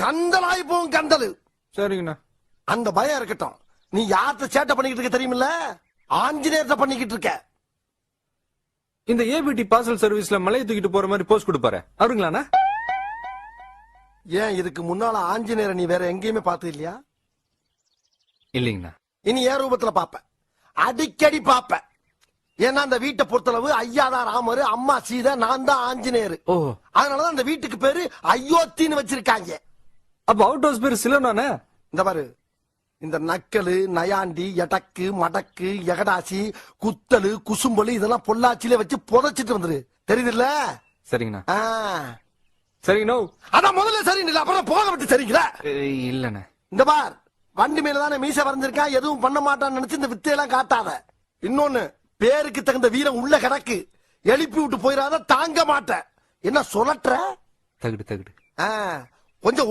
கந்தலாய் போகும் கந்தலு. சரிங்கண்ணா. அந்த பயம் இருக்கட்டும். நீ யார்கிட்ட சேட்டை பண்ணிக்கிட்டு இருக்க தெரியுமில்ல? ஆஞ்சநேயர்கிட்ட பண்ணிக்கிட்டு இருக்க. இந்த ஏபிடி பார்சல் சர்வீஸ்ல மலையை தூக்கிட்டு போற மாதிரி போஸ்ட் கொடுப்பாரு. அவருங்களாண்ணா ஏன் இதுக்கு முன்னால ஆஞ்சநேயரை நீ வேற எங்கேயுமே பார்த்தது இல்லையா? இல்லைங்கண்ணா. இனி ஏன் ரூபத்துல பாப்ப அடிக்கடி பாப்ப ஏன்னா அந்த வீட்டை பொறுத்தளவு ஐயா தான் ராமர் அம்மா சீதை நான் தான் ஆஞ்சநேயர் அதனாலதான் அந்த வீட்டுக்கு பேரு அயோத்தின்னு வச்சிருக்காங்க. அப்ப அவுட் ஹவுஸ் பேர் சிலோனானே இந்த பாரு. இந்த நக்கலு நயாண்டி எடக்கு மடக்கு எகடாசி குத்தலு குசும்பலு இதெல்லாம் பொள்ளாச்சியில வச்சு புதைச்சிட்டு வந்துரு. தெரியுதுல்ல? சரிங்கண்ணா. ஆ. சரிங்கண்ணா. அதான் முதல்ல சரி இல்ல அப்புறம் போக விட்டு சரிங்களா? ஏய், இல்லண்ணே. இந்த பார் வண்டி மேல தானே மீச வரைஞ்சிருக்கான் எதுவும் பண்ண மாட்டான்னு நினைச்சு இந்த வித்தையெல்லாம் காட்டாத. இன்னொன்னு பேருக்கு தகுந்த வீரம் உள்ள கிடக்கு. எழுப்பி விட்டு போயிடாத தாங்க மாட்டேன். என்ன சொல்லட்டுற தகுடு தகுடு. ஆ, கொஞ்சம்